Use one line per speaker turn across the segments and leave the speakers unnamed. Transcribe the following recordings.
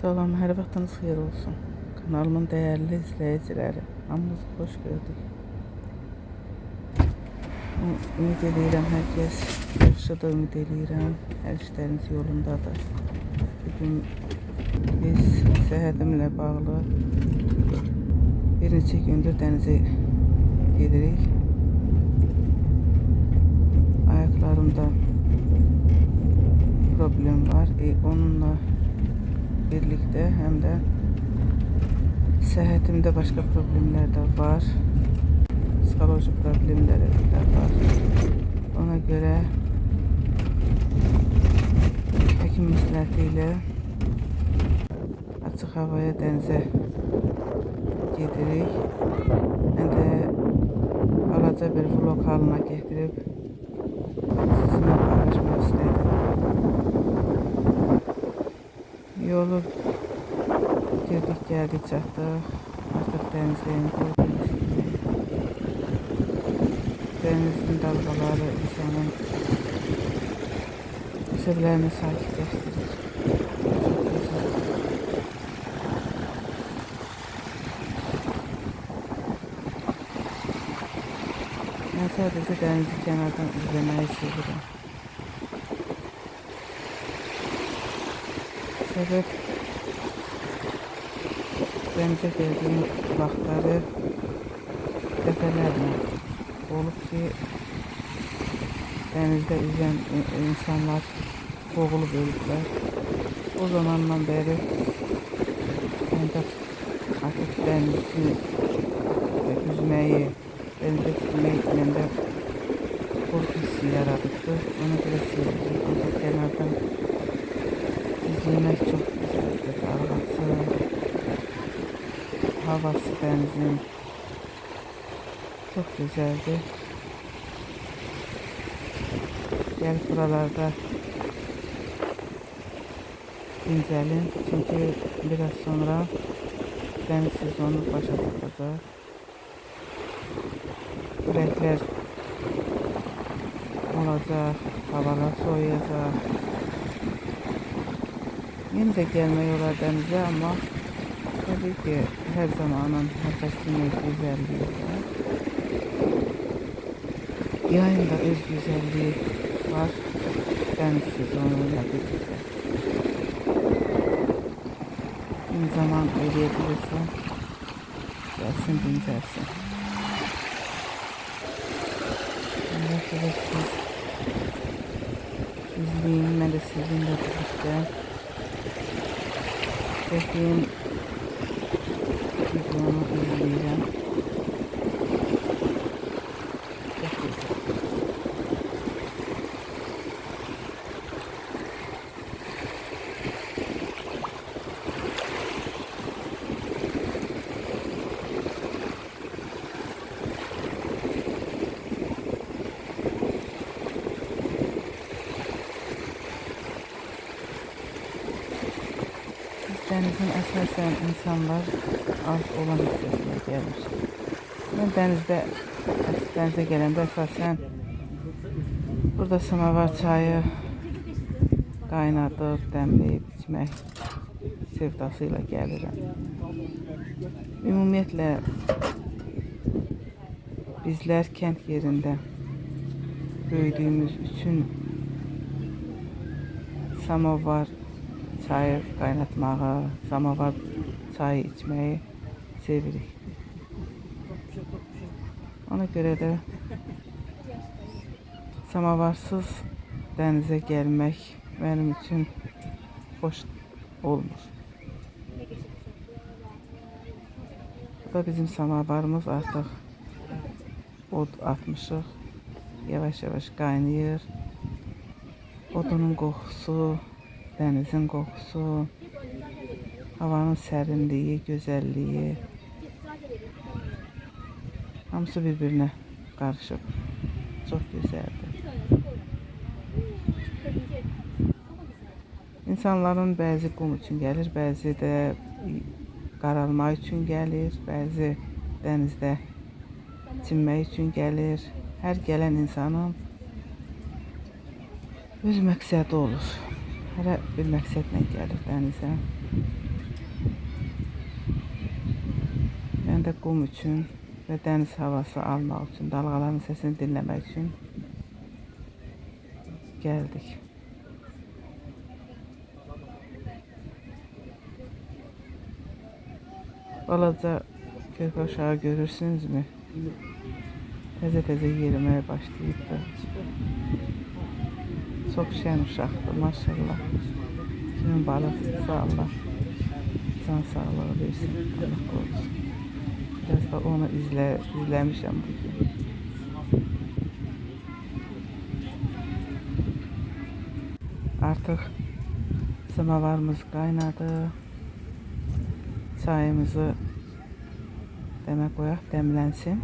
Salam, hər vaxtınız xeyir olsun. Kanalımın dəyərli izləyiciləri, hamınızı xoş gördük. Ümid edirəm hər kəs yaxşıdır, ümid edirəm hər işləriniz yolundadır. Bugün biz səhhətimlə bağlı bir neçə gündür dənizə gedirik. Ayaklarımda problem var. E, onunla birlikte hem de sıhhatimde başka problemler de var. Psikolojik problemler de var. Ona göre hekim məsləhətiyle açık havaya denize gedirik. Ben de balaca bir vlog halına getirip sizinle paylaşmak istedim. Yolu girdik geldik çatdıq. Artıq dənizdəyim gördüyünüz kimi. Dənizin dalgaları insanın əsəblərini sakitləşdirir. Mən sadəcə dənizi kənardan izləməyi. Sebep denize geldiğim vaxtları dəfələrlə olub ki, denizde yüzən i- insanlar boğulub ölüblər. O zamandan beri məndə artıq dənizi üzməyi, dənizdə gitmək məndə qorxu hissi yaradıbdı. Ona görə sevirdim. Ancaq kənardan izlemek havası denizin çok güzeldi. Gel buralarda incelin. Çünkü biraz sonra deniz sezonu başa çıkacak. Renkler olacak, havalar soğuyacak. Yine de gelmeyi olar denize ama tabii ki her zamanın nefesinin güzelliği var. Yayın da öz güzelliği var. Deniz sezonuyla birlikte. Bir zaman ödeyebilirsen gelsin dinlersin. Evet, siz izleyin, ben de sizinle birlikte çektiğim Mm-hmm. Biz denizin esasen insanlar az olan hissesine gelmiş. Ben denizde denize gelende esasen burada samavar çayı qaynadıb, dəmləyib içmək sevdasıyla gəlirəm. Ümumiyyətlə bizlər kənd yerində böyüdüyümüz üçün samovar çayı qaynatmağı, samovar çayı içməyi sevirik. Ona görə də samovarsız dənizə gəlmək mənim üçün xoş olmur. Bu da bizim samovarımız artıq od atmışıq. Yavaş-yavaş qaynayır. Odunun qoxusu, dənizin qoxusu, havanın sərinliyi, gözəlliyi hamısı bir-birinə qarışıb. Çox gözəldir. İnsanların bəzi qum üçün gəlir, bəzi də qaralma üçün gəlir, bəzi dənizdə çimmək üçün gəlir. Hər gələn insanın öz məqsədi olur. Hərə bir məqsədlə gəlir dənizə. Mən də qum üçün və dəniz havası almaq üçün, dalğaların səsini dinləmək üçün gəldik. Balaca köpə uşağı görürsünüzmü? Təzə-təzə yeriməyə başlayıbdır. Şən uşaqdır, maşallah. Kimin balasıdırsa Allah can sağlığı versin, Allah qorusun. Biraz da onu izlə, izləmişəm bugün. Artıq samavarımız qaynadı. Çayımızı demə qoyaq, dəmlənsin.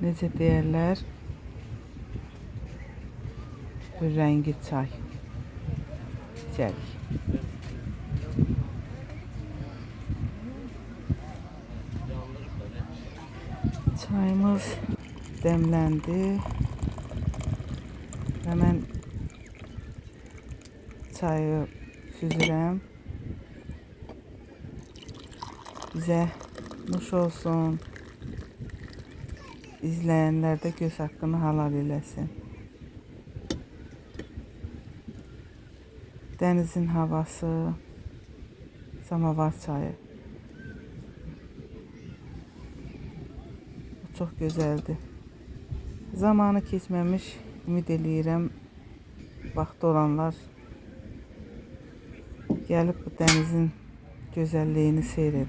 Necə deyərlər? Bir rəngi çay. İçərik. Çayımız demləndi. Və mən çayı süzürəm. Bizə nuş olsun. İzləyənlər də göz haqqını halal eləsin. Dənizin havası, samavar çayı. Bu çox gözəldir. Zamanı keçməmiş ümid eləyirəm vaxtı olanlar gəlib bu dənizin gözəlliyini seyr.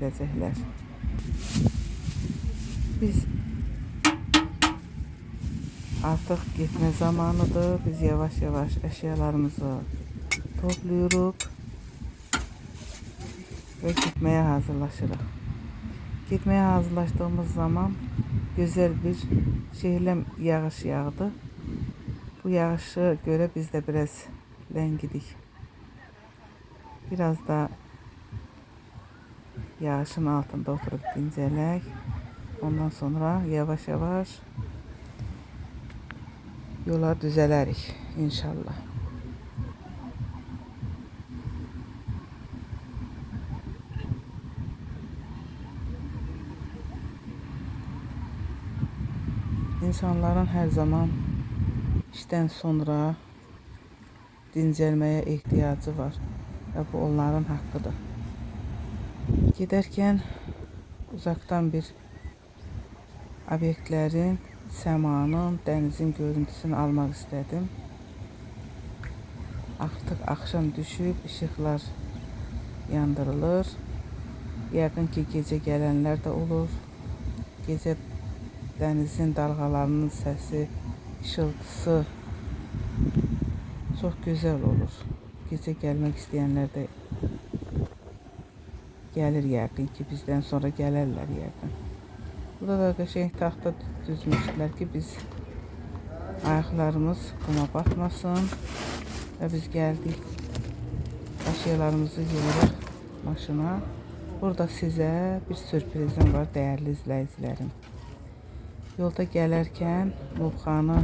Biz artıq getmə zamanıdır. Biz yavaş-yavaş əşyalarımızı toplayırıq və getməyə hazırlaşırıq. Getməyə hazırlaşdığımız zaman gözəl bir şehirləm yağış yağdı. Bu yağışı göre biz de biraz ləngidik. Biraz da yağışın altında oturup dincələk. Ondan sonra yavaş yavaş yola düzələrik inşallah. İnsanların her zaman işten sonra dincəlməyə ehtiyacı var və bu onların haqqıdır. Gedərkən uzaqdan bir obyektlərin, səmanın, dənizin görüntüsünü almaq istədim. Artıq axşam düşüb, işıqlar yandırılır. Yəqin ki, gecə gələnlər də olur. Gecə dənizin dalğalarının səsi ışıltısı çok güzel olur. Gece gelmek isteyenler de gelir yəqin ki, bizden sonra gələrlər yəqin. Burada da qəşəng taxta düzmüşdülər ki, biz ayaqlarımız quma batmasın və biz gəldik. Əşyalarımızı yığırıq maşına. Burada sizə bir sürprizim var, dəyərli izləyicilərim. Yolda gələrkən Lovxanı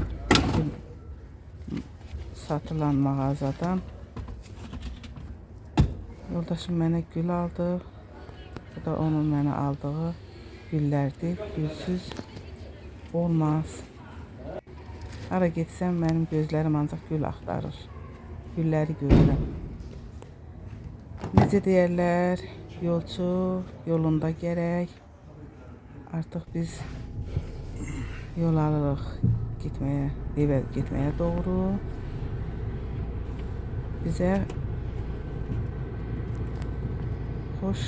satılan mağazadan yoldaşım mənə gül aldı. Bu da onun mənə aldığı güllərdir. Gülsüz olmaz. Hara getsəm mənim gözlərim ancaq gül axtarır. Gülləri görürəm. Necə deyərlər, yolçu yolunda gərək. Artıq biz yol alırıq getməyə, evə getməyə doğru. Bizə xoş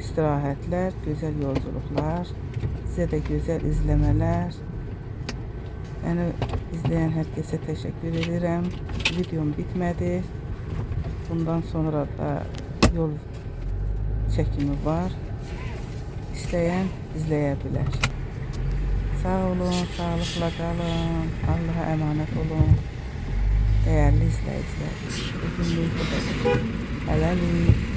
istirahətlər, gözəl yolculuqlar, sizə də gözəl izləmələr. Məni izləyən hər kəsə təşəkkür edirəm. Videom bitmədi. Bundan sonra da yol çəkimi var. İstəyən izləyə bilər. Sağ olun, sağlıkla kalın. Allah'a emanet olun. Değerli izleyiciler. Bugünlük bu kadar. Helalim.